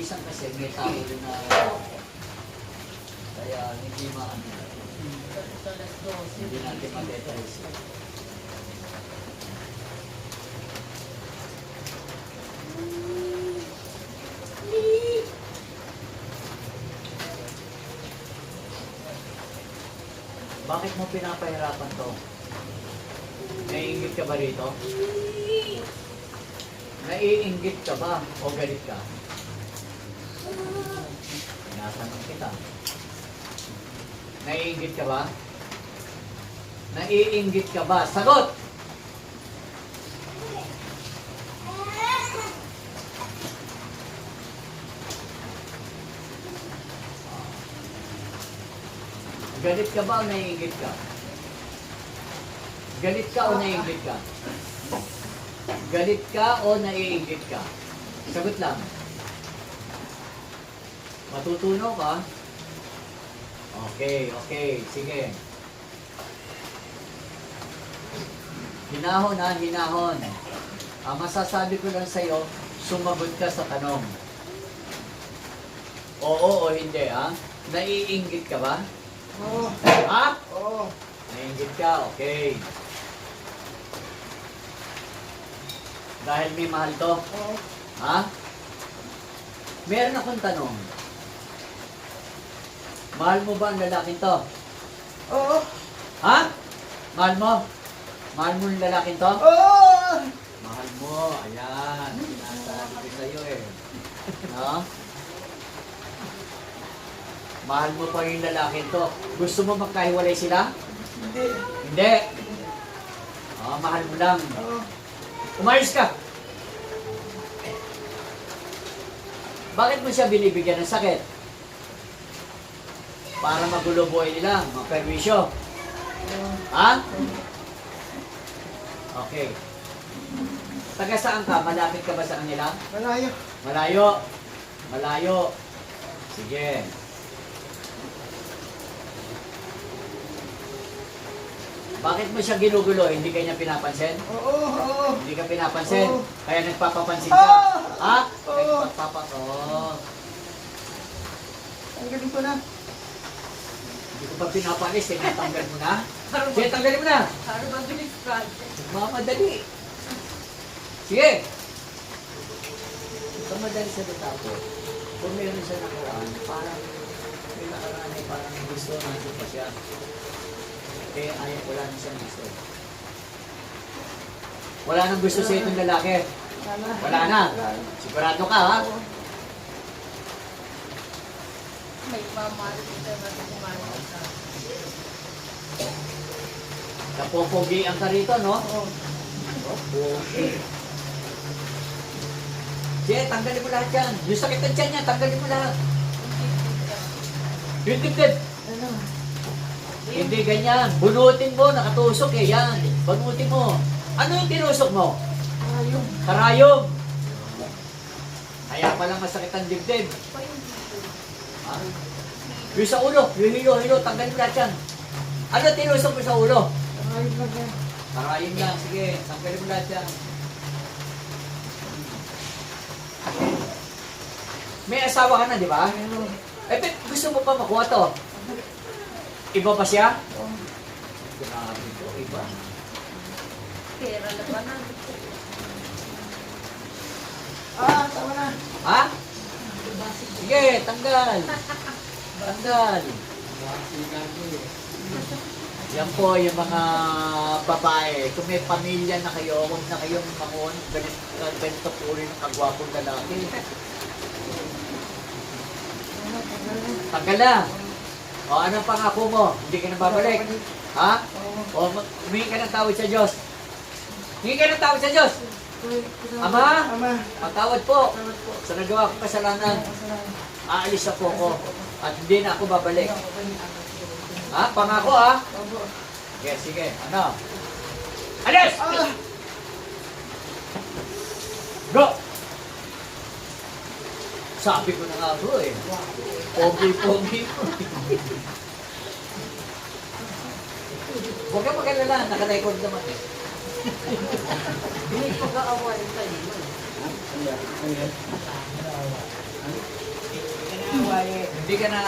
Isang kasi may tao rin na kaya hindi maano. Hindi natin ma-detalist. Bakit mo pinapahirapan to? Naiingit ka ba rito? Naiingit ka ba o galit ka? Kita. Naiingit ka ba? Naiingit ka ba? Sagot! Galit ka ba o naiingit ka? Galit ka o naiingit ka? Galit ka o naiingit ka? Sagot lang. Matutuno ka? Okay, okay. Sige. Hinahon ha, hinahon. Ang masasabi ko lang sa'yo, sumagot ka sa tanong. Oo o hindi ha? Naiingit ka ba? Oo. Ha? Oo. Naiingit ka, okay. Dahil may mahal to, Oo. ha? Meron akong tanong. Mahal mo ba ang lalaking to? Oo. Ha? Mahal mo? Mahal mo yung lalaking to? Oo. Mahal mo, ayan. Sinasabi ko sa'yo eh. No? Mahal mo pa yung lalaking to. Gusto mo magkahiwalay sila? Hindi. Hindi. Oh, mahal mo lang. Oo. Umayos ka. Bakit mo siya binibigyan ng sakit? Para magulo buhay nila, maperwisyo. Oo. Ha? Okay. Taga saan ka? Malapit ka ba sa kanila? Malayo. Malayo. Malayo. Sige. Bakit mo siya ginugulo? Hindi ka niya pinapansin? Oo. Oo. Hindi ka pinapansin? Oo. Kaya nagpapapansin ka? Ah! Ha? Oo. Nagpapapa... Oh. Ang galing ko na. Hindi ko pa pinapalis. Tinatanggal mo na? Sige, tanggalin mo na. Para mabilis ka. Mamadali. Sige. Ito madali sa ko. Kung meron siya nakaraan, parang may nakaraan ay parang gusto nandun pa siya. Kaya ayaw, wala na siyang gusto. Wala nang gusto sa itong lalaki. Wala na. Sigurado ka, ha? May mamahal kita na kumain ka. Napopogian ka rito, no? Oo. Okay. Sige, tanggalin mo lahat yan. Yung sakit ng tiyan niya, tanggalin mo lahat. Yung dibdib. Ano? Hindi ganyan. Bunutin mo, nakatusok eh. Yan. Bunutin mo. Ano yung tinusok mo? Ayun. Karayom. Kaya pala masakit ang dibdib. Pa yung sa ulo, yung hilo-hilo, tanggalin mo lahat yan. Ano tinusok mo sa ulo? Ayun lang sige. Tanggalin mo lahat yan. May asawa ka na, di ba? Eh, gusto mo pa makuha to? Iba pa siya? Oo. Grabe to, iba. Pera na ba na? Ah, tama na. Ha? Sige, tanggal. Tanggal. Yan po yung mga babae. Kung may pamilya na kayo, huwag na kayong manguha ng ganito, po rin ang kagwapong lalaki. Ano, tagal na. O, anong pangako mo? Hindi ka na babalik. Ha? O, humingi ka ng tawad sa Diyos. Humingi ka ng tawad sa Diyos. Ama? Ama. Patawad po Salamat po. sa nagawa kong kasalanan. Aalis na po ako. At hindi na ako babalik. Ha? Pangako ha? Opo. Sige, sige. Ano? Alis! Ah! Go! Sabi ko na nga bro eh. Pogi-pogi ko. Huwag ka mag-alala. Naka-record naman eh. Ano? Hindi na, Wally. Hindi ka na